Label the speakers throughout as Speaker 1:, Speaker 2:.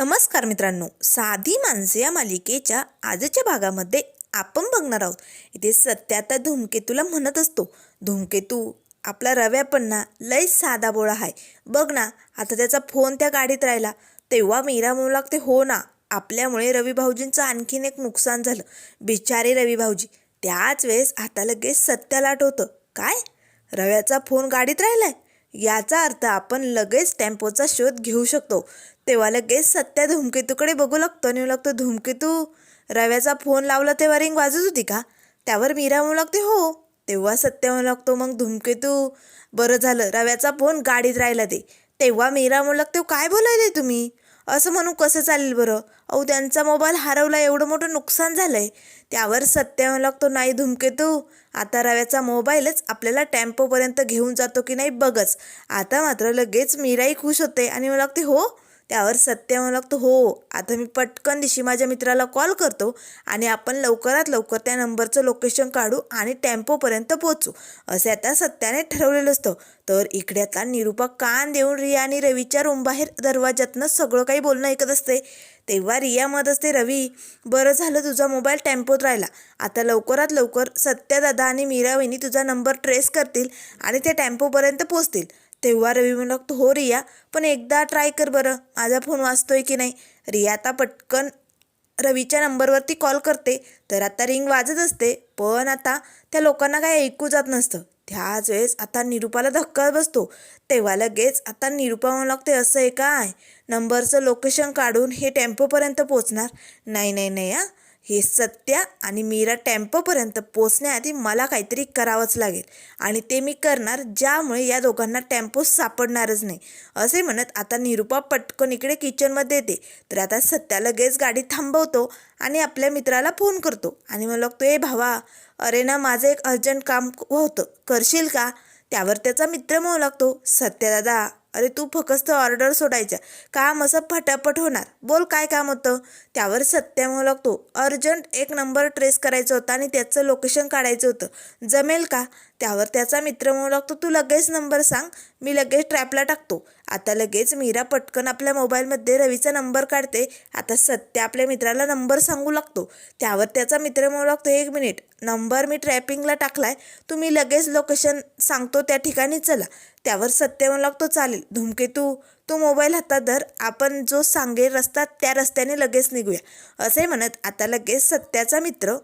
Speaker 1: नमस्कार मित्रांनो साधी माणसे या मालिकेच्या आजच्या भागामध्ये आपण बघणार आहोत. इथे सत्य आता धूमकेतूला म्हणत असतो. धूमकेतू आपला रव्या पण लय साधा बोळा आहे बघ ना आता त्याचा फोन त्या गाडीत राहिला. तेव्हा मीरा म्हणू लागते हो ना आपल्यामुळे रवी भाऊजींचं आणखीन एक नुकसान झालं. बिचारे रवी भाऊजी त्याच वेळेस आता लगेच सत्याला आठवतं. काय? रव्याचा फोन गाडीत राहिलाय? याचा अर्थ आपण लगेच टेम्पोचा शोध घेऊ शकतो. तेव्हा लगेच सत्या धूमकेतूकडे बघू लागतो आणि लागतो धूमकेतू रव्याचा फोन लावला तेव्हा रिंग वाजत होती का? त्यावर मीरा म्हणू लागते हो. तेव्हा सत्य म्हणू लागतो मग धूमकेतू बरं झालं रव्याचा फोन गाडीत राहिला ते. तेव्हा मीरा म्हणू लागते काय बोलायले तुम्ही? असं म्हणू कसं चालेल बरं? अहो त्यांचा मोबाईल हरवला एवढं मोठं नुकसान झालं आहे त्यावर सत्य लागतो नाही धुमकेतू. आता रव्याचा मोबाईलच आपल्याला टेम्पोपर्यंत घेऊन जातो की नाही बघच. आता मात्र लगेच मीराही खुश होते आणि मला लागते हो त्यावर सत्य म्हणू लागतो हो आता मी पटकन दिशी माझ्या मित्राला कॉल करतो आणि आपण लवकरात लवकर त्या नंबरचं लोकेशन काढू आणि टेम्पोपर्यंत पोचू असे आता सत्याने ठरवलेलं असतं. तर इकडे आता निरूपा कान देऊन रिया आणि रवीच्या रूमबाहेर दरवाज्यातनं सगळं काही बोलणं ऐकत असते. तेव्हा रिया मत असते रवी बरं झालं तुझा मोबाईल टेम्पोत राहिला. आता लवकरात लवकर सत्या दादा आणि मीरा वहिनी तुझा नंबर ट्रेस करतील आणि ते टेम्पोपर्यंत पोचतील तेव्हा रवी म्हणतो लागतो हो रिया पण एकदा ट्राय कर बरं. माझा फोन वाचतोय की नाही? रिया आता पटकन रवीच्या नंबरवरती कॉल करते. तर आता रिंग वाजत असते पण आता त्या लोकांना काही ऐकू जात नसतं. त्याच वेळेस आता निरूपाला धक्का बसतो. तेव्हा लगेच आता निरूपा म्हणू लागते असं आहे काय? नंबरचं लोकेशन काढून हे टेम्पोपर्यंत पोचणार नाही नाही नाही हां. हे सत्या आणि मीरा टेम्पोपर्यंत पोचण्याआधी मला काहीतरी करावंच लागेल. आणि ते मी करणार ज्यामुळे या दोघांना टेम्पो सापडणारच नाही. असे म्हणत आता निरूपा पटकन इकडे किचनमध्ये येते. तर आता सत्या लगेच गाडी थांबवतो आणि आपल्या मित्राला फोन करतो. आणि मग लागतो ए भावा अरे ना माझं एक अर्जंट काम होतं. करशील का? त्यावर त्याचा मित्र म्हणू लागतो. सत्या दादा अरे तू फकस्त ऑर्डर सोडायच्या. काम असं फटाफट होणार. बोल काय काम होतं? त्यावर सत्या लागतो अर्जंट एक नंबर ट्रेस करायचा होता आणि त्याचं लोकेशन काढायचं होतं. जमेल का? त्यावर त्याचा मित्र म्हणू लागतो तू लगेच नंबर सांग मी लगेच ट्रॅपला टाकतो. आता लगेच मीरा पटकन आपल्या मोबाईलमध्ये रवीचा नंबर काढते. आता सत्य आपल्या मित्राला नंबर सांगू लागतो. त्यावर त्याचा मित्र म्हणू लागतो एक मिनिट नंबर मी ट्रॅपिंगला टाकलाय तुम्ही लगेच लोकेशन सांगतो त्या ठिकाणी चला. त्यावर सत्य म्हणू लागतो चालेल धुमकेतू तू मोबाईल हातात धर आपण जो सांगेल रस्ता त्या रस्त्याने लगेच निघूया. असे म्हणत आता लगेच सत्याचा मित्र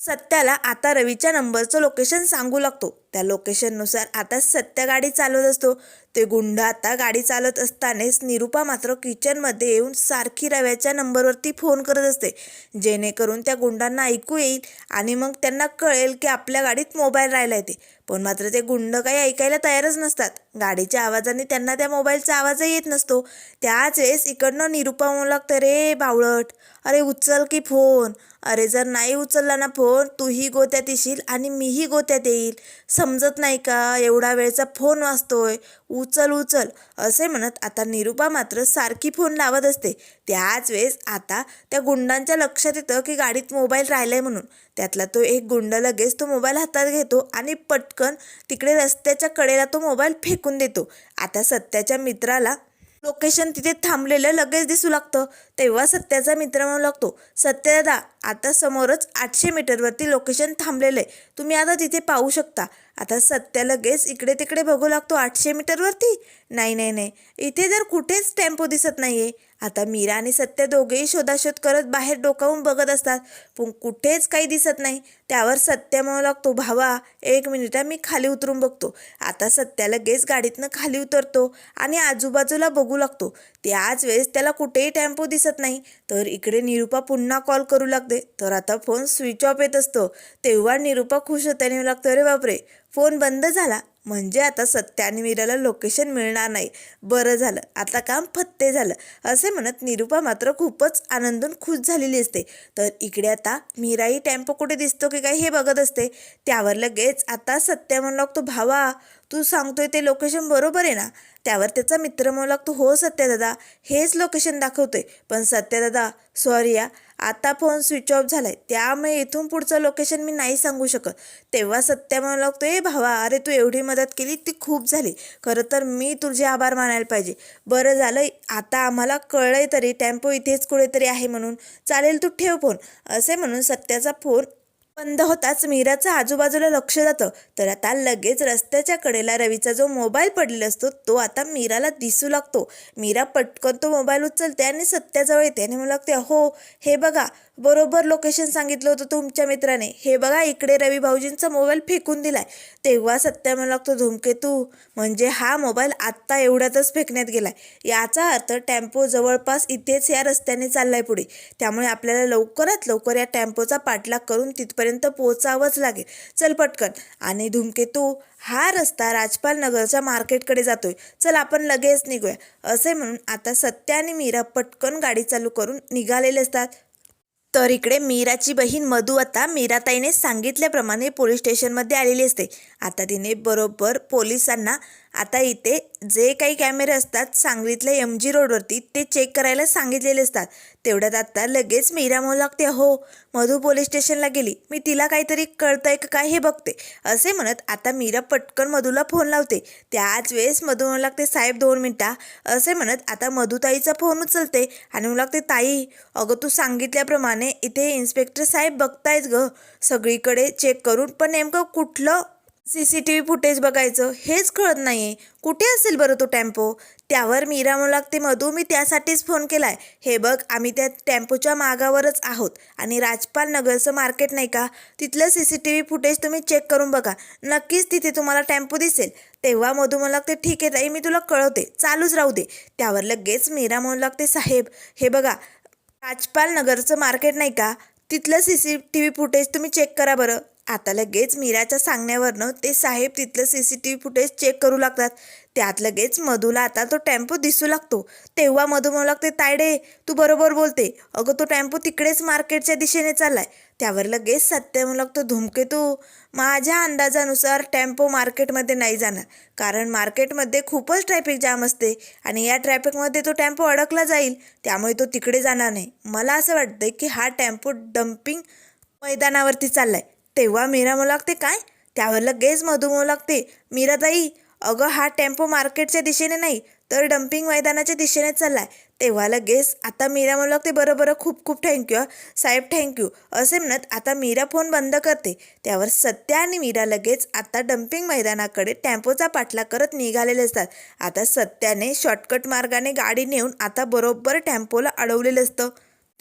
Speaker 1: सत्याला आता रवीच्या नंबरचं लोकेशन सांगू लागतो. त्या लोकेशननुसार आता सत्य गाडी चालवत असतो. ते गुंड आता गाडी चालत असतानाच निरूपा मात्र किचनमध्ये येऊन सारखी रव्याच्या नंबरवरती फोन करत असते. जेणेकरून त्या गुंडांना ऐकू येईल आणि मग त्यांना कळेल की आपल्या गाडीत मोबाईल राहिला ते. पण मात्र ते गुंड काही ऐकायला तयारच नसतात. गाडीच्या आवाजाने त्यांना त्या मोबाईलचा आवाजही येत नसतो. त्याच वेळेस इकडनं निरूपा म्हणू लागतं रे बावळट अरे उचल की फोन. अरे जर नाही उचलला ना फोन तूही गोत्यात येशील आणि मीही गोत्यात येईल. समजत नाही का? एवढा वेळचा फोन वाचतोय. उचल उचल. असे म्हणत आता निरूपा मात्र सारखी फोन लावत असते. त्याच वेळेस आता त्या गुंडांच्या लक्षात येतं की गाडीत मोबाईल राहिलाय म्हणून. त्यातला तो एक गुंड लगेच तो मोबाईल हातात घेतो आणि पटकन तिकडे रस्त्याच्या कडेला तो मोबाईल फेकून देतो. आता सत्याच्या मित्राला लोकेशन तिथे थांबलेलं लगेच दिसू लागतं. तेव्हा सत्याचा मित्र म्हणू लागतो सत्य दादा आता समोरच आठशे मीटरवरती लोकेशन थांबलेलं आहे. तुम्ही आता तिथे पाहू शकता. आता सत्या लगेच इकडे तिकडे बघू लागतो आठशे मीटरवरती नाही नाही नाही. इथे जर कुठेच टेम्पो दिसत नाही आहे आता मीरा आणि सत्य दोघेही शोधाशोध करत बाहेर डोकावून बघत असतात. पण कुठेच काही दिसत नाही. त्यावर सत्य म्हणू लागतो भावा एक मिनिट मी खाली उतरून बघतो. आता सत्या लगेच गाडीतनं खाली उतरतो आणि आजूबाजूला बघू लागतो. त्याच वेळेस त्याला कुठेही टेम्पो दिसत नाही. तर इकडे निरूपा पुन्हा कॉल करू लागते. तर आता फोन स्विच ऑफ येत असतो. तेव्हा निरूपा खुश होते आणि लागतो अरे बापरे फोन बंद झाला. म्हणजे आता सत्य आणि मीराला लोकेशन मिळणार नाही. बरं झालं. आता काम फत्ते झालं. असे म्हणत निरूपा मात्र खूपच आनंदून खुश झालेली असते. तर इकडे आता मीराही टेम्पो कुठे दिसतो की काय हे बघत असते. त्यावर लगेच आता सत्य म्हणू लागतो भावा तू सांगतोय ते लोकेशन बरोबर आहे ना? त्यावर त्याचा मित्र म्हणू लागतो हो सत्य दादा हेच लोकेशन दाखवतोय. पण सत्य दादा सॉरी या आता फोन स्विच ऑफ झालाय. त्यामुळे इथून पुढचं लोकेशन मी नाही सांगू शकत. तेव्हा सत्या म्हणू लागतो ए भावा अरे तू एवढी मदत केली ती खूप झाली. खरं तर मी तुझे आभार मानायला पाहिजे. बरं झालं आता आम्हाला कळलंय तरी टेम्पो इथेच कुठेतरी आहे म्हणून. चालेल तू ठेव फोन असे म्हणून सत्याचा फोन बंद होताच मीराचं आजूबाजूला लक्ष जातं. तर आता लगेच रस्त्याच्या कडेला रवीचा जो मोबाईल पडलेला असतो तो आता मीराला दिसू लागतो. मीरा पटकन तो मोबाईल उचलते आणि सत्याजवळ येते आणि मला लागते हो हे बघा बरोबर लोकेशन सांगितलं होतं तुमच्या मित्राने. हे बघा इकडे रवी भाऊजींचा मोबाईल फेकून दिलाय. तेव्हा सत्या म्हणू लागतो धुमकेतू म्हणजे हा मोबाईल आत्ता एवढ्यातच फेकण्यात गेलाय. याचा अर्थ टेम्पो जवळपास इथेच या रस्त्याने चाललाय पुढे. त्यामुळे आपल्याला लवकरात लवकर या टेम्पोचा पाठलाग करून तिथपर्यंत पोहोचावंच लागेल. चल पटकन. आणि धुमकेतू हा रस्ता राजपाल नगरच्या मार्केटकडे जातोय. चल आपण लगेच निघूया. असे म्हणून आता सत्या आणि मीरा पटकन गाडी चालू करून निघालेले असतात. तर इकडे मीराची बहीण मधू आता मीराताईने सांगितल्याप्रमाणे पोलीस स्टेशनमध्ये आलेली असते. आता तिने बरोबर पोलिसांना आता इथे जे काही कॅमेरे असतात सांगलीतल्या एम जी रोडवरती ते चेक करायला सांगितलेले असतात. तेवढ्यात आता लगेच मीरा म्हणू लागते हो मधू पोलीस स्टेशनला गेली. मी तिला काहीतरी कळतंय का काय हे बघते. असे म्हणत आता मीरा पटकन मधूला फोन लावते. त्याच वेळेस मधू म्हणू लागते साहेब दोन मिनटा असे म्हणत आता मधुताईचा फोन उचलते आणि म्हणू लागते ताई अगं तू सांगितल्याप्रमाणे इथे इन्स्पेक्टर साहेब बघतायच ग. सगळीकडे चेक करून पण नेमकं कुठलं C C T V footage बघायचं हेच कळत नाही कुठे असेल बरं तो टेम्पो? त्यावर मीरा म्हणू लागते मधू मी त्यासाठीच फोन केलाय. हे बघ आम्ही त्या टेम्पोच्या मागावरच आहोत आणि राजपाल नगरचं मार्केट नाही का? तिथलं C C T V footage तुम्ही चेक करून बघा. नक्कीच तिथे तुम्हाला टेम्पो दिसेल. तेव्हा मधू म्हणू लागते ठीक आहे ताई मी तुला कळवते. चालूच राहू दे. त्यावर लगेच मीरा म्हणू लागते साहेब. हे बघा राजपाल नगरचं मार्केट नाही का? तिथलं C C T V footage तुम्ही चेक करा बरं. आता लगेच मीराच्या सांगण्यावरनं ते साहेब तिथलं C C T V footage check करू लागतात. त्यात लगेच मधूला आता तो टेम्पो दिसू लागतो. तेव्हा मधू म्हणू लागते तायडे तू बरोबर बोलते. अगं तो टेम्पो तिकडेच मार्केटच्या दिशेने चाललाय. त्यावर लगेच सत्य म्हणू लागतो धुमकेतू माझ्या अंदाजानुसार टेम्पो मार्केटमध्ये नाही जाणार. कारण मार्केटमध्ये खूपच ट्रॅफिक जाम असते आणि या ट्रॅफिकमध्ये तो टेम्पो अडकला जाईल. त्यामुळे तो तिकडे जाणार नाही. मला असं वाटतं की हा टेम्पो डम्पिंग मैदानावरती चाललाय. तेव्हा मीरा म्हणू लागते काय? त्यावर लगेच मधू म्हणू लागते मीराताई अगं हा टेम्पो मार्केटच्या दिशेने नाही तर डम्पिंग मैदानाच्या दिशेने चाललाय. तेव्हा लगेच आता मीरा म्हणू लागते बरं बरं खूप खूप थँक्यू साहेब थँक्यू असे म्हणत आता मीरा फोन बंद करते. त्यावर सत्या आणि मीरा लगेच आता डम्पिंग मैदानाकडे टेम्पोचा पाठलाग करत निघालेले असतात. आता सत्याने शॉर्टकट मार्गाने गाडी नेऊन आता बरोबर टेम्पोला अडवलेलं असतं.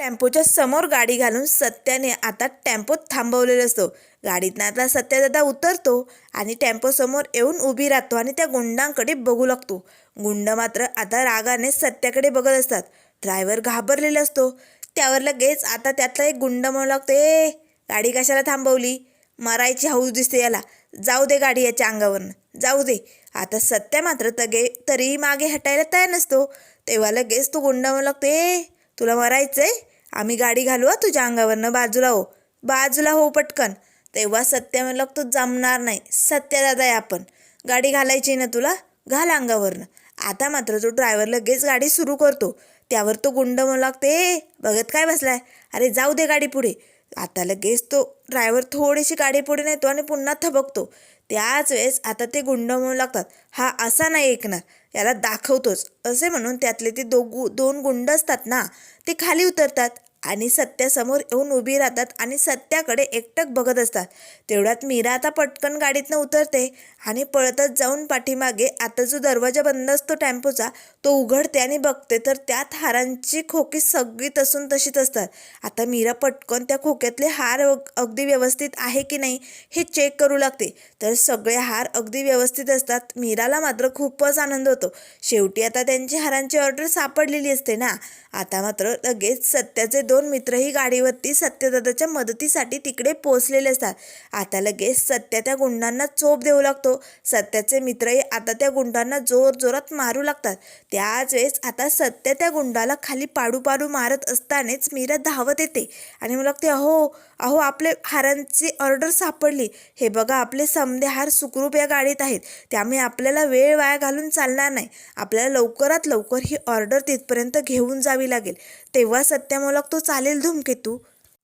Speaker 1: टेम्पोच्या समोर गाडी घालून सत्याने आता टेम्पो थांबवलेला असतो. गाडीतनं आता सत्यादादा उतरतो आणि टेम्पो समोर येऊन उभी राहतो आणि त्या गुंडांकडे बघू लागतो. गुंड मात्र आता रागाने सत्याकडे बघत असतात. ड्रायव्हर घाबरलेला असतो. त्यावर लगेच आता त्यातला एक गुंड म्हणू लागतो ए गाडी कशाला थांबवली? मरायची हौस दिसते याला. जाऊ दे गाडी याच्या अंगावरनं. जाऊ दे. आता सत्या मात्र तगे तरीही मागे हटायला तयार नसतो. तेव्हा लगेच तो गुंड म्हणू लागतो ए तुला आहे आम्ही गाडी घालू हा तुझ्या अंगावरनं बाजूला हो. बाजूला हो पटकन. तेव्हा सत्य म्हणलं तू जमणार नाही. सत्य दादा आहे आपण. गाडी घालायची ना तुला? घाल अंगावरनं. आता मात्र तो ड्रायव्हर लगेच गाडी सुरू करतो. त्यावर तो गुंड म्हणू लागते "ए, बघत काय बसलाय? अरे जाऊ दे गाडी पुढे. आता लगेच तो ड्रायव्हर थोडीशी गाडी पुढे नेतो आणि पुन्हा थबकतो. त्याच वेळेस आता ते गुंड म्हणू लागतात हा असा नाही ऐकणार. याला दाखवतोच. असे म्हणून त्यातले ते दोघू दोन गुंड असतात ना ते खाली उतरतात. आणि सत्यासमोर येऊन उभी राहतात आणि सत्याकडे एकटक बघत असतात. तेवढ्यात मीरा आता पटकन गाडीतनं उतरते आणि पळतच जाऊन पाठीमागे आता जो दरवाजा बंद असतो टेम्पोचा तो उघडते आणि बघते. तर त्यात हारांची खोकी सगळी तसून तशीच असतात. आता मीरा पटकन त्या खोक्यातले हार अग- अगदी व्यवस्थित आहे की नाही हे चेक करू लागते. तर सगळे हार अगदी व्यवस्थित असतात. मीराला मात्र खूपच आनंद होतो. शेवटी आता त्यांची हारांची ऑर्डर सापडलेली असते ना? आता मात्र लगेच सत्याचे दोन मित्रही गाडीवरती सत्यदादाच्या मदतीसाठी तिकडे पोहोचलेले असतात. आता लगेच सत्या त्या गुंडांना चोप देऊ लागतो. सत्याचे मित्रही आता त्या गुंडांना जोर जोरात मारू लागतात. त्याच वेळेस आता सत्य त्या गुंडाला खाली पाडू पाडू मारत असतानाच मीरा धावत येते आणि मला लागते अहो अहो आपले हारांची ऑर्डर सापडली. हे बघा आपले समदे हार सुखरूप या गाडीत आहेत. त्यामुळे आपल्याला वेळ वाया घालून चालणार नाही. आपल्याला लवकरात लवकर ही ऑर्डर तिथपर्यंत घेऊन जावी लागेल. तेव्हा सत्या मला लागतो चालेल धूमकेतू.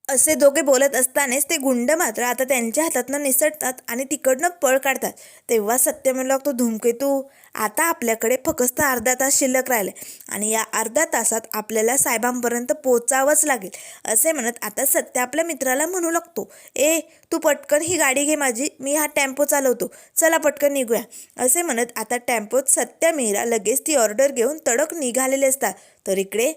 Speaker 1: असे दोघे बोलत असतानाच ते गुंड मात्र आता त्यांच्या हातातनं निसटतात आणि तिकडनं पळ काढतात. तेव्हा सत्य म्हणू लागतो धूमकेतू आता आपल्याकडे फक्त अर्धा तास शिल्लक राहिले आणि या अर्ध्या तासात आपल्याला साहेबांपर्यंत पोचावंच लागेल असे म्हणत आता सत्य आपल्या मित्राला म्हणू लागतो ए तू पटकन ही गाडी घे माझी मी हा टेम्पो चालवतो चला पटकन निघूया. असे म्हणत आता टेम्पोत सत्या मीरा लगेच ती ऑर्डर घेऊन तडक निघालेले असतात. तर इकडे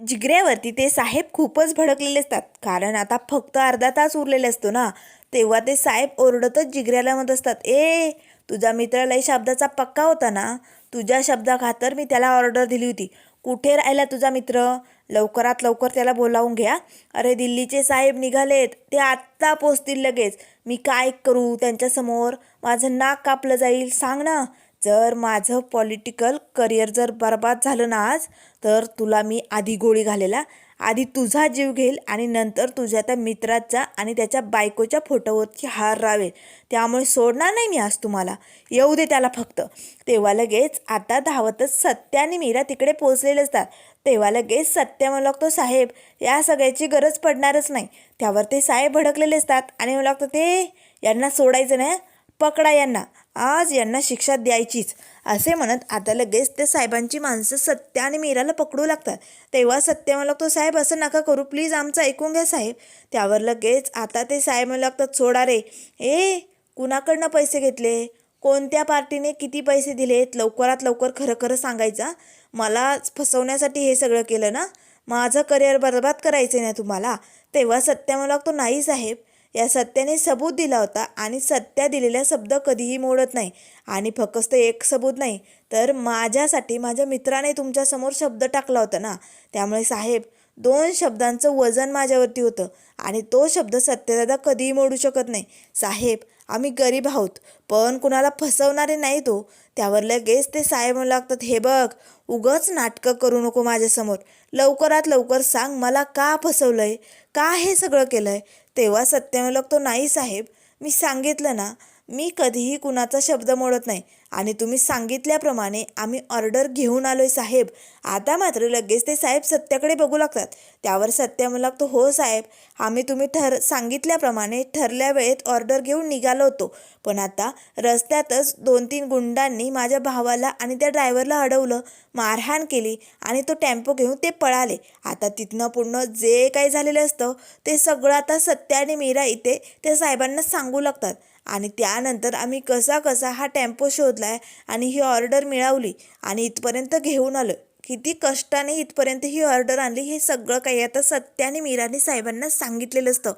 Speaker 1: जिगऱ्यावरती ते साहेब खूपच भडकलेले असतात. कारण आता फक्त अर्धा तास उरलेले असतो ना तेव्हा ते साहेब ओरडतच जिगऱ्याला म्हणत असतात ए तुझा मित्र लय शब्दाचा पक्का होता ना? तुझ्या शब्दाखातर मी त्याला ऑर्डर दिली होती. कुठे राहिला तुझा मित्र? लवकरात लवकर त्याला बोलावून घ्या. अरे दिल्लीचे साहेब निघालेत. ते आत्ता पोचतील लगेच. मी काय करू? त्यांच्यासमोर माझं नाक कापलं जाईल. सांग ना जर माझं पॉलिटिकल करिअर जर बर्बाद झालं ना आज तर तुला मी आधी गोळी घालेला. आधी तुझा जीव घेईल आणि नंतर तुझ्या त्या मित्राचा आणि त्याच्या बायकोच्या फोटोवरती हार रावेल. त्यामुळे सोडणार नाही मी आज तुम्हाला. येऊ दे त्याला फक्त. तेव्हा लगेच आता धावतच सत्या आणि मीरा तिकडे पोचलेले असतात. तेव्हा लगेच सत्य मला लागतो साहेब या सगळ्याची गरज पडणारच नाही. त्यावर ते साहेब भडकलेले असतात आणि मला लागतं ते यांना सोडायचं नाही पकडा यांना. आज यांना शिक्षा द्यायचीच असे म्हणत आता लगेच ते साहेबांची माणसं सत्य आणि मीराला पकडू लागतात. तेव्हा सत्य म्हणू लागतो साहेब असं नका करू. प्लीज आमचं ऐकून घ्या साहेब. त्यावर लगेच आता ते साहेब म्हणू लागतात सोडा रे. ए कुणाकडनं पैसे घेतले? कोणत्या पार्टीने किती पैसे दिलेत? लवकरात लवकर खरं खरं सांगायचा मला फसवण्यासाठी हे सगळं केलं ना? माझं करिअर बर्बाद करायचं नाही तुम्हाला? तेव्हा सत्य म्हणू लागतो नाही साहेब. या सत्याने सबूत दिला होता आणि सत्या दिलेला शब्द कधीही मोडत नाही. आणि फक्त एक सबूत नाही तर माझ्यासाठी माझ्या मित्राने तुमच्यासमोर शब्द टाकला होता ना? त्यामुळे साहेब दोन शब्दांचं वजन माझ्यावरती होतं आणि तो शब्द सत्यदादा कधीही मोडू शकत नाही. साहेब आम्ही गरीब आहोत पण कुणाला फसवणारे नाही तो. त्यावर लगेच ते साहेब म्हणू लागतात हे बघ उगच नाटकं करू नको माझ्यासमोर. लवकरात लवकर सांग मला का फसवलं आहे का हे सगळं केलं आहे तेव्हा सत्य तो लागतो नाही साहेब मी सांगितलं ना मी कधीही कुणाचा शब्द मोडत नाही. आणि तुम्ही सांगितल्याप्रमाणे आम्ही ऑर्डर घेऊन आलोय साहेब. आता मात्र लगेच ते साहेब सत्याकडे बघू लागतात. त्यावर सत्य म्हणू तो हो साहेब आम्ही तुम्ही ठर सांगितल्याप्रमाणे ठरल्या वेळेत ऑर्डर घेऊन निघालो होतो. पण आता रस्त्यातच दोन तीन गुंडांनी माझ्या भावाला आणि त्या ड्रायव्हरला अडवलं मारहाण केली आणि तो टेम्पो घेऊन ते पळाले. आता तिथनं पूर्ण जे काही झालेलं असतं ते सगळं आता सत्य आणि मीरा इथे त्या साहेबांना सांगू लागतात. आणि त्यानंतर आम्ही कसा कसा हा टेम्पो शोधलाय आणि ही ऑर्डर मिळवली आणि इथपर्यंत घेऊन आलो किती कष्टाने इथपर्यंत ही ऑर्डर आणली हे सगळं काही आता सत्याने मीराने साहेबांना सांगितलेलं असतं.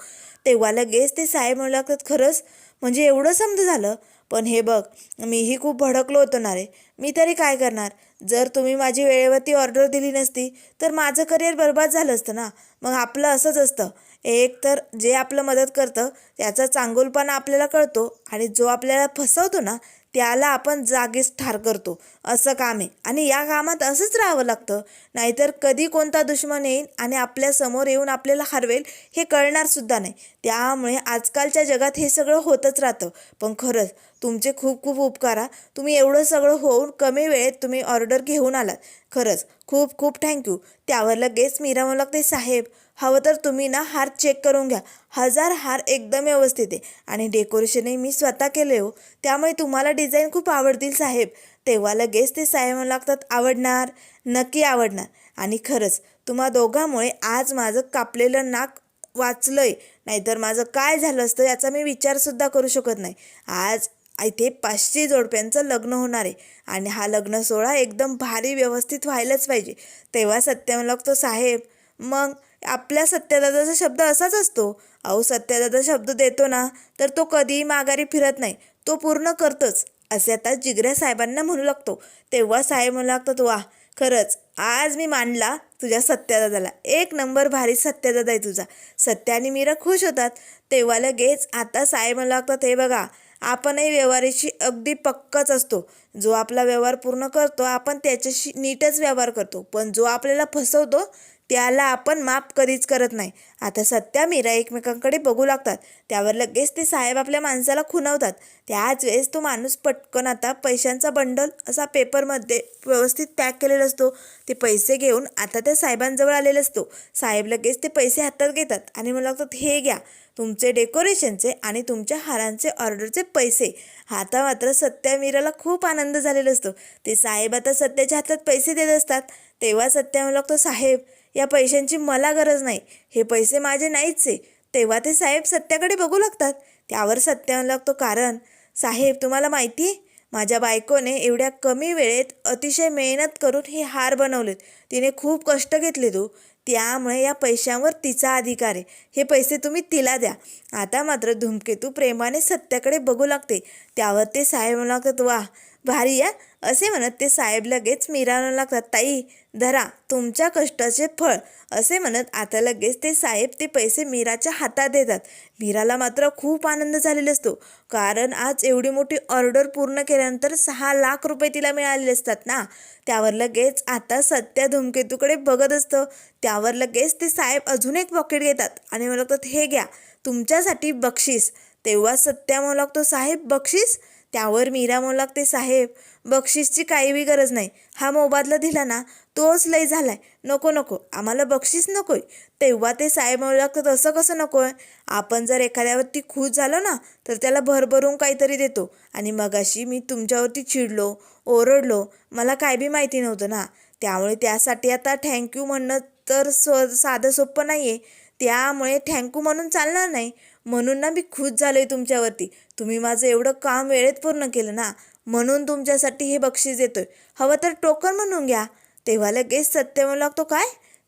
Speaker 1: तेव्हा लगेच ते साहेब म्हणू लागतात खरंच? म्हणजे एवढं समज झालं? पण हे बघ मीही खूप भडकलो होतो ना रे. मी तरी काय करणार? जर तुम्ही माझी वेळेवरती ऑर्डर दिली नसती तर माझं करिअर बर्बाद झालं असतं ना. मग आपलं असंच असतं. एक तर जे आपलं मदत करतं त्याचा चांगुलपणा आपल्याला कळतो आणि जो आपल्याला फसवतो ना त्याला आपण जागीच ठार करतो. असं काम आहे. आणि या कामात असंच राहावं लागतं. नाहीतर कधी कोणता दुश्मन येईल आणि आपल्यासमोर येऊन आपल्याला हरवेल हे कळणारसुद्धा नाही. त्यामुळे आजकालच्या जगात हे सगळं होतच राहतं. पण खरंच तुमचे खूप खूप उपकारा तुम्ही एवढं सगळं होऊन कमी वेळेत तुम्ही ऑर्डर घेऊन आलात. खरंच खूप खूप थँक्यू. त्यावर लगेच मीरा म्हणू लागते साहेब. हवं तर तुम्ही ना हार चेक करून घ्या. हजार हार एकदम व्यवस्थित आहे. आणि डेकोरेशनही मी स्वतः केले हो. त्यामुळे तुम्हाला डिझाईन खूप आवडतील साहेब. तेव्हा लगेच ते साहेब लागतात आवडणार. नक्की आवडणार. आणि खरंच तुम्हा दोघांमुळे आज माझं कापलेलं नाक वाचलंय. नाहीतर माझं काय झालं असतं याचा मी विचारसुद्धा करू शकत नाही. आज इथे पाचशे जोडप्यांचं लग्न होणार आहे. आणि हा लग्न सोहळा एकदम भारी व्यवस्थित व्हायलाच पाहिजे. तेव्हा सत्यम लागतो साहेब मग आपल्या सत्यदादाचा शब्द असाच असतो. अहो सत्यदादा शब्द देतो ना तर तो कधीही माघारी फिरत नाही. तो पूर्ण करतोच असे आता जिगऱ्या साहेबांना म्हणू लागतो. तेव्हा साहेब म्हणू लागतात वा खरंच आज मी मांडला तुझ्या सत्यादादाला. एक नंबर भारी सत्यादादा आहे तुझा. सत्या आणि मीरा खुश होतात. तेव्हा लगेच आता साहेब म्हणू लागतात हे बघा आपणही व्यवहाराशी अगदी पक्कच असतो. जो आपला व्यवहार पूर्ण करतो आपण त्याच्याशी नीटच व्यवहार करतो. पण जो आपल्याला फसवतो त्याला आपण माफ कधीच करत नाही. आता सत्या मीरा एकमेकांकडे बघू लागतात. त्यावर लगेच ते साहेब आपल्या माणसाला खुणवतात. त्याच वेळेस तो माणूस पटकन आता पैशांचा बंडल असा पेपरमध्ये व्यवस्थित पॅक केलेला असतो. ते पैसे घेऊन आता त्या साहेबांजवळ आलेला असतो. साहेब लगेच ते पैसे हातात घेतात आणि मला लागतात हे घ्या तुमचे डेकोरेशनचे आणि तुमच्या हारांचे ऑर्डरचे पैसे. आता मात्र सत्या मीराला खूप आनंद झालेला असतो. ते साहेब आता सत्याच्या हातात पैसे देत असतात. तेव्हा सत्या मला लागतो साहेब या पैशांची मला गरज नाही. हे पैसे माझे नाहीच आहे. तेव्हा ते साहेब सत्याकडे बघू लागतात. त्यावर सत्या लागतो कारण साहेब तुम्हाला माहिती आहे माझ्या बायकोने एवढ्या कमी वेळेत अतिशय मेहनत करून हे हार बनवलेत. तिने खूप कष्ट घेतले तू. त्यामुळे या पैशांवर तिचा अधिकार आहे. हे पैसे तुम्ही तिला द्या. आता मात्र धूमकेतू प्रेमाने सत्याकडे बघू लागते. त्यावर ते साहेब म्हणू लागतात वा भारी या असे म्हणत ते साहेब लगेच मीरा लागतात ताई धरा तुमच्या कष्टाचे फळ. असे म्हणत आता लगेच ते साहेब ते पैसे मीराच्या हातात देतात. मीराला मात्र खूप आनंद झालेला असतो. कारण आज एवढी मोठी ऑर्डर पूर्ण केल्यानंतर सहा लाख रुपये तिला मिळालेले असतात ना. त्यावर लगेच आता सत्या धूमकेतूकडे बघत असतं. त्यावर लगेच ते साहेब अजून एक पॉकेट घेतात आणि म्हणू लागतात हे घ्या तुमच्यासाठी बक्षीस. तेव्हा सत्या म्हणू लागतो साहेब बक्षीस? त्यावर मीरा म्हणू लागते साहेब बक्षीसची काही बी गरज नाही. हा मोबादला दिला ना तोच लय झालाय. नको नको आम्हाला बक्षीस नकोय. तेव्हा ते साहेब म्हणू तसं असं कसं नकोय? आपण जर एखाद्यावरती खुश झालो ना तर त्याला भरभरून काहीतरी देतो. आणि मगाशी मी तुमच्यावरती चिडलो ओरडलो मला काय बी माहिती नव्हतं ना. त्यामुळे त्यासाठी आता थँक्यू म्हणणं तर स्व साधं सोपं नाही आहे त्यामुळे थँक्यू म्हणून चालणार नाही. म्हणून ना मी खुश झालो आहे तुमच्यावरती. तुम्ही माझं एवढं काम वेळेत पूर्ण केलं ना म्हणून तुमच्यासाठी हे बक्षीस देतोय. हवं तर टोकन म्हणून घ्या. तेव्हा लगेच सत्य म्हणू लागतो काय?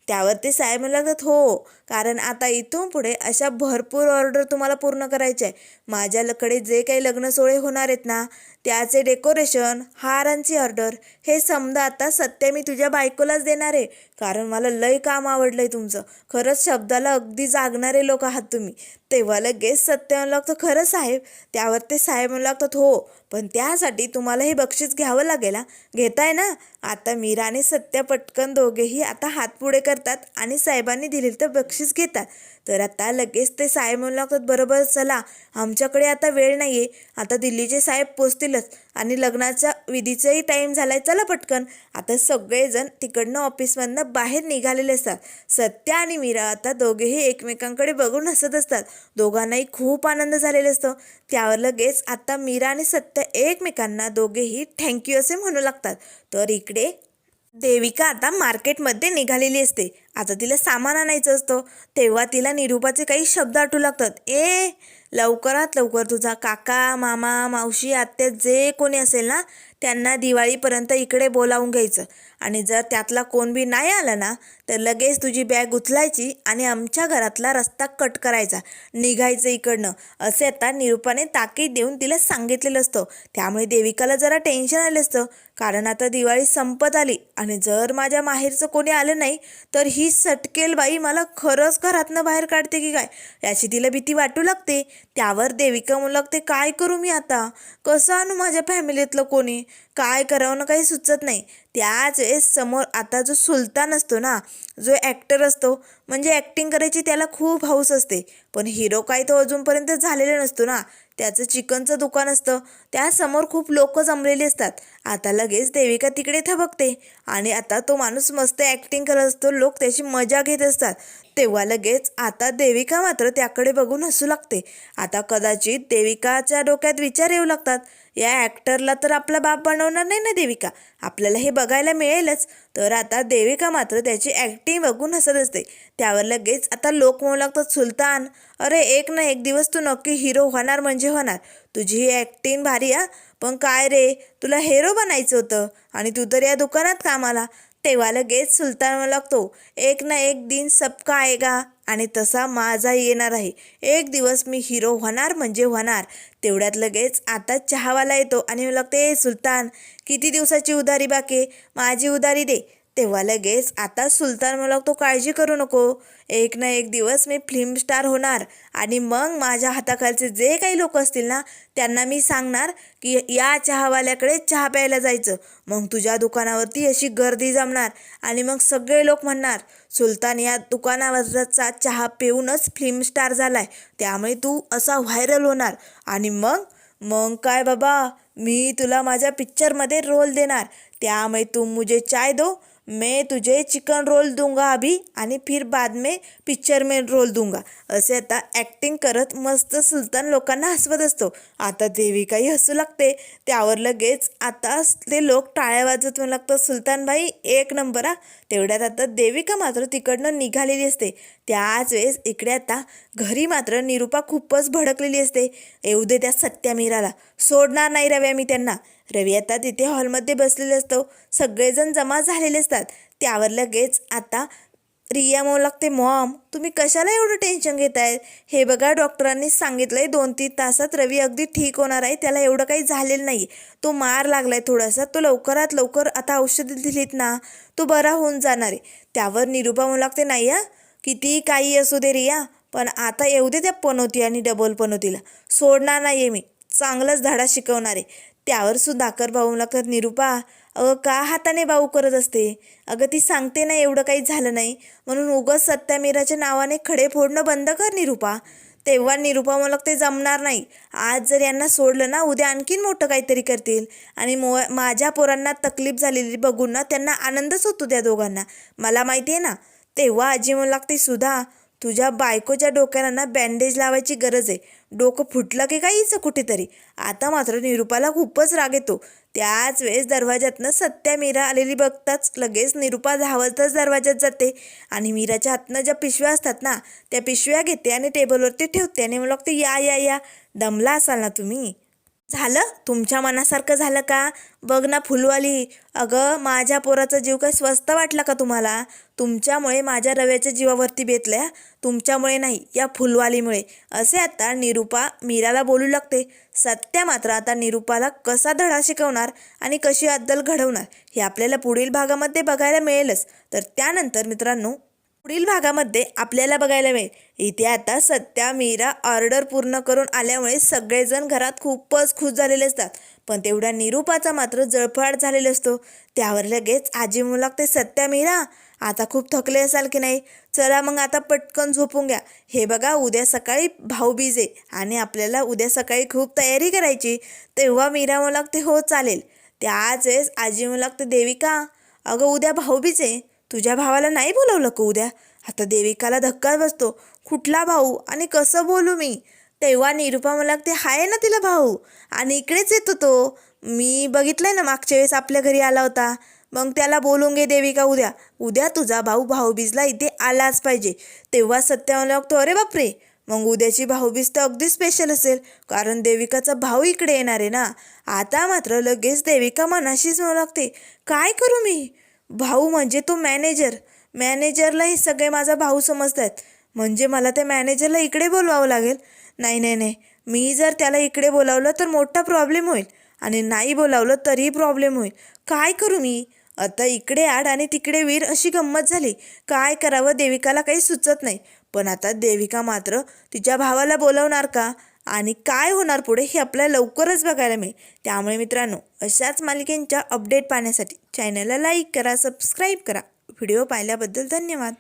Speaker 1: त्यावरती साय साहेब म्हणू लागतात हो. कारण आता इथून पुढे अशा भरपूर ऑर्डर तुम्हाला पूर्ण करायच्या आहे माझ्याकडे जे काही लग्न सोहळे होणार आहेत ना त्याचे डेकोरेशन हारांची ऑर्डर हे समजा आता सत्य मी तुझ्या बायकोलाच देणार आहे. कारण मला लय काम आवडलं आहे तुमचं. खरंच शब्दाला अगदी जागणारे लोक आहात तुम्ही. तेव्हा लगेच सत्य म्हणू लागतं खरं साहेब त्यावर ते साहेब म्हणू लागतात हो पण त्यासाठी तुम्हाला हे बक्षीस घ्यावं लागेल हा. घेताय ना? आता मीरा आणि सत्य पटकन दोघेही आता हात पुढे करतात आणि साहेबांनी दिलेलं तर बक्षीस. बक्षीस घेतात. तर आता लगेच ते साहेब म्हणू लागतात बरोबर चला. आमच्याकडे आता वेळ नाही आहे आता दिल्लीचे साहेब पोचतीलच आणि लग्नाच्या विधीचाही टाईम झालाय. चला पटकन. आता सगळेजण तिकडनं ऑफिसमधनं बाहेर निघालेले असतात. सत्या आणि मीरा आता दोघेही एकमेकांकडे बघून हसत असतात. दोघांनाही खूप आनंद झालेला असतो. त्यावर लगेच आता मीरा आणि सत्य एकमेकांना दोघेही थँक्यू असे म्हणू लागतात. तर इकडे देविका आता मार्केटमध्ये निघालेली असते. आता तिला सामान आणायचं असतं. तेव्हा तिला निरूपाचे काही शब्द आटू लागतात. ए लवकरात लवकर तुझा काका मामा मावशी आत्या जे कोणी असेल ना त्यांना दिवाळीपर्यंत इकडे बोलावून घ्यायचं. आणि जर त्यातला कोण बी नाही आला ना तर लगेच तुझी बॅग उचलायची आणि आमच्या घरातला रस्ता कट करायचा. निघायचं इकडनं. असे आता निरूपाने ताकीद देऊन तिला सांगितलेलं असतं. त्यामुळे देविकाला जरा टेन्शन आलं असतं. कारण आता दिवाळी संपत आली आणि जर माझ्या माहेरचं कोणी आलं नाही तर ही सटकेल बाई मला खरंच घरातनं बाहेर काढते की काय? याची तिला भीती वाटू लागते. त्यावर देविका म्हणू लागते काय करू मी आता? कसं आणू माझ्या फॅमिलीतलं कोणी? काय करावं ना काही सुचत नाही. त्याच वेळेस समोर आता जो सुलतान असतो ना जो ॲक्टर असतो म्हणजे ॲक्टिंग करायची त्याला खूप हौस असते. पण हिरो काय तो अजूनपर्यंत झालेला नसतो ना. त्याचं चिकनचं दुकान असतं. त्यासमोर खूप लोक जमलेली असतात. आता लगेच देविका तिकडे थबकते. आणि आता तो माणूस मस्त ॲक्टिंग करत असतो. लोक त्याची मजा घेत असतात. तेव्हा लगेच आता देविका मात्र त्याकडे बघून हसू लागते. आता कदाचित देविकाच्या डोक्यात विचार येऊ लागतात. या ॲक्टरला तर आपला बाप बनवणार नाही ना देविका. आपल्याला हे बघायला मिळेलच. तर आता देविका मात्र त्याची ॲक्टिंग बघून हसत असते. त्यावर लगेच आता लोक म्हणू लागतात सुलतान अरे एक ना एक दिवस तू नक्की हिरो होणार म्हणजे होणार. तुझी ही ॲक्टिंग भारी आ पण काय रे तुला हिरो बनायचं होतं. आणि तू तर या दुकानात कामाला. तेव्हा लगेच सुलतान म्हणू लागतो एक ना एक दिन सबका आएगा. आणि तसा माझा येणार आहे. एक दिवस मी हिरो होणार म्हणजे होणार. तेवढ्यात लगेच आता चहावाला येतो आणि मला लागते ए सुलतान किती दिवसाची उधारी बाकी माझी उधारी दे. तेव्हा लगेच आता सुलतान मला तो काळजी करू नको. एक ना एक दिवस मी फिल्म स्टार होणार आणि मग माझ्या हाताखालचे जे काही लोक असतील ना त्यांना मी सांगणार की या चहावाल्याकडे चहा प्यायला जायचं. मग तुझ्या दुकानावरती अशी गर्दी जमणार आणि मग सगळे लोक म्हणणार सुलतान या दुकानावरचा चहा पिऊनच फिल्म स्टार झालाय. त्यामुळे तू असा व्हायरल होणार आणि मग मग काय बाबा? मी तुला माझ्या पिक्चरमध्ये रोल देणार. त्यामुळे तू मुझे चाय दो मैं तुझे चिकन रोल दूंगा अभी आणि फिर बाद में पिक्चर में रोल दूंगा. असे आता ॲक्टिंग करत मस्त सुलतान लोकांना हसवत असतो. आता देविकाही हसू लागते. त्यावर लगेच आता ते लोक टाळ्या वाजत म्हणू लागतं सुलतानबाई एक नंबर हा. तेवढ्यात आता देविका मात्र तिकडनं निघालेली असते. त्याच वेळेस इकडे आता घरी मात्र निरुपा खूपच भडकलेली असते. येऊ दे त्या सत्या मीराला. सोडणार नाही रव्या मी त्यांना. रवी आता तिथे हॉलमध्ये बसलेले असतो. सगळेजण जमा झालेले असतात. त्यावर लगेच आता रिया म्हणू लागते मॉम तुम्ही कशाला एवढं टेन्शन घेत आहे हे बघा डॉक्टरांनी सांगितलंय दोन तीन तासात रवी अगदी ठीक होणार आहे. त्याला एवढं काही झालेलं नाही. तो मार लागलाय थोडासा. तो लवकरात लवकर आता औषधं दिलीत ना तो बरा होऊन जाणार आहे. त्यावर निरुपा म्हणू लागते नाही हा किती काही असू दे रिया पण आता येऊ दे त्या पनोती आणि डबल पनोतीला. सोडणार नाही आहे मी. चांगलाच धडा शिकवणार आहे. त्यावर सुधाकर भाऊ कर निरुपा. अगं का हाताने भाऊ करत असते? अगं ती सांगते ना एवढं काही झालं नाही. म्हणून उगस सत्यामीराच्या नावाने खडे फोडणं बंद कर निरुपा. तेव्हा निरुपा मला ते जमणार नाही. आज जर यांना सोडलं ना उद्या आणखीन मोठं काहीतरी करतील. आणि मो माझ्या पोरांना तकलीफ झालेली बघून ना त्यांना आनंदच होतो त्या दोघांना. मला माहिती आहे ना तेव्हा आजी म्हणू लागते सुधा तुझ्या बायकोच्या डोक्याला ना बँडेज लावायची गरज आहे. डोकं फुटलं की काहीच कुठेतरी. आता मात्र निरुपाला खूपच राग येतो. त्याच वेळेस दरवाज्यातनं सत्या मीरा आलेली बघताच लगेच निरुपा धावतच दरवाज्यात जाते. आणि मीराच्या हातनं ज्या पिशव्या असतात ना त्या पिशव्या घेते आणि टेबलवरती ठेवते आणि मला लागते या या या. दमला असाल ना तुम्ही? झालं? तुमच्या मनासारखं झालं का? बघ ना फुलवाली. अगं माझ्या पोराचा जीव काय स्वस्त वाटला का तुम्हाला? तुमच्यामुळे माझ्या रव्याच्या जीवावरती बेतल्या. तुमच्यामुळे नाही या फुलवालीमुळे. असे आता निरुपा मीराला बोलू लागते. सत्या मात्र आता निरुपाला कसा धडा शिकवणार आणि कशी अद्दल घडवणार हे आपल्याला पुढील भागामध्ये बघायला मिळेलच. तर त्यानंतर मित्रांनो पुढील भागामध्ये आपल्याला बघायला मिळेल. इथे आता सत्या मीरा ऑर्डर पूर्ण करून आल्यामुळे सगळेजण घरात खूपच खुश झालेले असतात. पण तेवढ्या निरूपाचा मात्र जळफळाट झालेला असतो. त्यावर लगेच आजी म्हणू लागते सत्या मीरा आता खूप थकले असाल की नाही? चला मग आता पटकन झोपून घ्या. हे बघा उद्या सकाळी भाऊबीज आहे आणि आपल्याला उद्या सकाळी खूप तयारी करायची. तेव्हा मीरा म्हणू लागते हो चालेल. त्याच वेळेस आजी म्हणू लागते देविका अगं उद्या भाऊबीज आहे. तुझ्या भावाला नाही बोलवलं का उद्या? आता देविकाला धक्का बसतो. कुठला भाऊ? आणि कसं बोलू मी? तेव्हा निरुपा मला ते हाय ना तिला भाऊ? आणि इकडेच येतो तो. मी बघितलंय ना मागच्या वेळेस आपल्या घरी आला होता. मग त्याला बोलून घे देविका उद्या. उद्या तुझा भाऊ भाऊबीजला इथे आलाच पाहिजे. तेव्हा सत्या मला बघतो अरे बापरे! मग उद्याची भाऊबीज तर अगदी स्पेशल असेल. कारण देविकाचा भाऊ इकडे येणार आहे ना. आता मात्र लगेच देविका मनाशीच म्हणू लागते. काय करू मी? भाऊ म्हणजे तो मॅनेजर. मॅनेजरला हे सगळे माझा भाऊ समजतात. म्हणजे मला त्या मॅनेजरला इकडे बोलवावं लागेल? नाही नाही नाही. मी जर त्याला इकडे बोलावलं तर मोठा प्रॉब्लेम होईल. आणि नाही बोलावलं तरीही प्रॉब्लेम होईल. काय करू मी? आता इकडे आड आणि तिकडे वीर अशी गंमत झाली. काय करावं देविकाला काही सुचत नाही. पण आता देविका मात्र तिच्या भावाला बोलवणार का? आणि काय होणार पुढे हे आपल्याला लवकरच बघायला मिळेल. त्यामुळे मित्रांनो अशाच मालिकेंच्या अपडेट पाहण्यासाठी चॅनलला लाईक करा सबस्क्राईब करा. व्हिडिओ पाहिल्याबद्दल धन्यवाद.